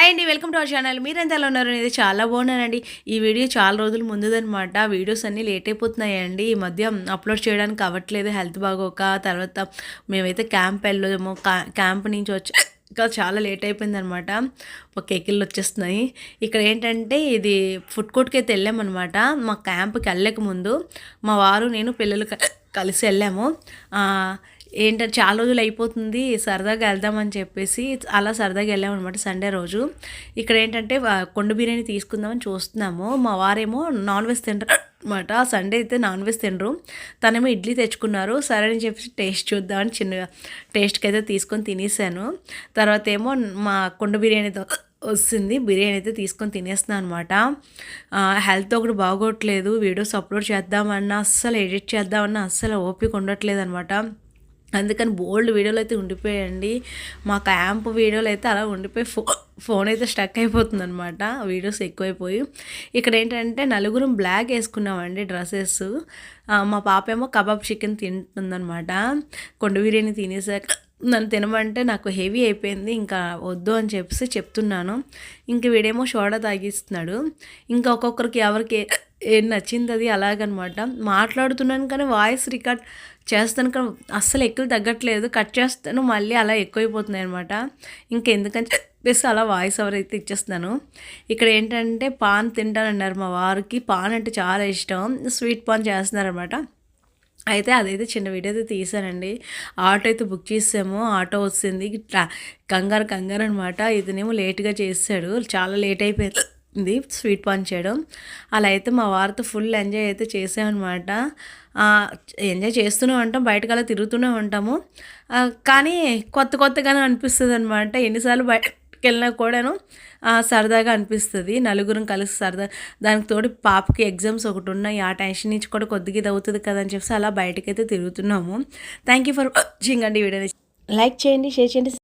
Hi అండి welcome to our channel మీరు ఎంత ఎలా ఉన్నారు అనేది చాలా బాగున్నానండి. ఈ వీడియో చాలా రోజుల ముందుదనమాట వీడియోస్ అన్నీ లేట్ అయిపోతున్నాయండి ఈ మధ్య అప్లోడ్ చేయడానికి అవ్వట్లేదు హెల్త్ బాగోక తర్వాత మేమైతే క్యాంప్ వెళ్ళలేము క్యాంప్ నుంచి వచ్చి ఇంకా చాలా లేట్ అయిపోయిందనమాట ఒక ఎకిళ్ళు వచ్చేస్తున్నాయి. ఇక్కడ ఏంటంటే ఇది ఫుడ్ కోర్ట్కి అయితే వెళ్ళామన్నమాట. మా క్యాంప్కి వెళ్ళక ముందు మా వారు నేను పిల్లలు కలిసి వెళ్ళాము. ఏంటంటే చాలా రోజులు అయిపోతుంది సరదాగా వెళ్దామని చెప్పేసి అలా సరదాగా వెళ్ళామన్నమాట సండే రోజు. ఇక్కడ ఏంటంటే కొండ బిర్యానీ తీసుకుందామని చూస్తున్నాము. మా వారేమో నాన్ వెజ్ తింటారు అనమాట సండే అయితే నాన్ వెజ్ తినరు. తనేమో ఇడ్లీ తెచ్చుకున్నారు. సరే అని చెప్పి టేస్ట్ చూద్దామని చిన్నగా టేస్ట్కి అయితే తీసుకొని తినేసాను. తర్వాత ఏమో మా కొండ బిర్యానీతో వస్తుంది. బిర్యానీ అయితే తీసుకొని తినేస్తున్నాను అనమాట హెల్త్ ఒకటి బాగోట్లేదు. వీడియోస్ అప్లోడ్ చేద్దామన్నా అస్సలు ఎడిట్ చేద్దామన్నా అస్సలు ఓపిక ఉండట్లేదు అనమాట అందుకని బోల్డ్ వీడియోలు అయితే ఉండిపోయాయండి. మా క్యాంప్ వీడియోలు అయితే అలా ఉండిపోయి ఫో ఫోన్ అయితే స్టక్ అయిపోతుంది అనమాట వీడియోస్ ఎక్కువైపోయి. ఇక్కడ ఏంటంటే నలుగురం బ్లాక్ వేసుకున్నామండి డ్రెస్సెస్. మా పాప ఏమో కబాబ్ చికెన్ తింటుందనమాట కొండ బిర్యానీ తినేసాక నన్ను తినమంటే నాకు హెవీ అయిపోయింది ఇంకా వద్దు అని చెప్పేసి చెప్తున్నాను. ఇంక వీడేమో సోడా తాగిస్తున్నాడు. ఇంకా ఒక్కొక్కరికి ఎవరికి ఏం నచ్చింది అది అలాగనమాట. మాట్లాడుతున్నాను కానీ వాయిస్ రికార్డ్ చేస్తాను కానీ అస్సలు ఎక్కువ తగ్గట్లేదు. కట్ చేస్తాను మళ్ళీ అలా ఎక్కువైపోతున్నాయి అనమాట ఇంకెందుకని చెప్పేసి అలా వాయిస్ ఓవర్ అయితే ఇచ్చేస్తున్నాను. ఇక్కడ ఏంటంటే పాన్ తింటానన్నారు మా వారికి. పాన్ అంటే చాలా ఇష్టం. స్వీట్ పాన్ చేస్తున్నారనమాట అయితే అదైతే చిన్న వీడియో అయితే తీసానండి. ఆటో అయితే బుక్ చేసాము. ఆటో వచ్చింది. కంగారు కంగారు అనమాట ఇతనేమో లేట్గా చేసాడు చాలా లేట్ అయిపోయింది ఉంది స్వీట్ పాన్ చేయడం అలా అయితే మా వారితో ఫుల్ ఎంజాయ్ అయితే చేసామన్నమాట ఎంజాయ్ చేస్తూనే ఉంటాం. బయటకు అలా తిరుగుతూనే ఉంటాము. కానీ కొత్త కొత్తగానే అనిపిస్తుంది అనమాట ఎన్నిసార్లు బయట బయటకు వెళ్ళినా కూడాను సరదాగా అనిపిస్తుంది. నలుగురం కలిసి సరదా దానికి తోడు పాపకి ఎగ్జామ్స్ ఒకటి ఉన్నాయి ఆ టెన్షన్ నుంచి కూడా కొద్దిగా ఇది అవుతుంది కదా అని చెప్పి అలా బయటకైతే తిరుగుతున్నాము. థ్యాంక్ యూ ఫర్ వాచింగ్ అండి వీడియో లైక్ చేయండి షేర్ చేయండి.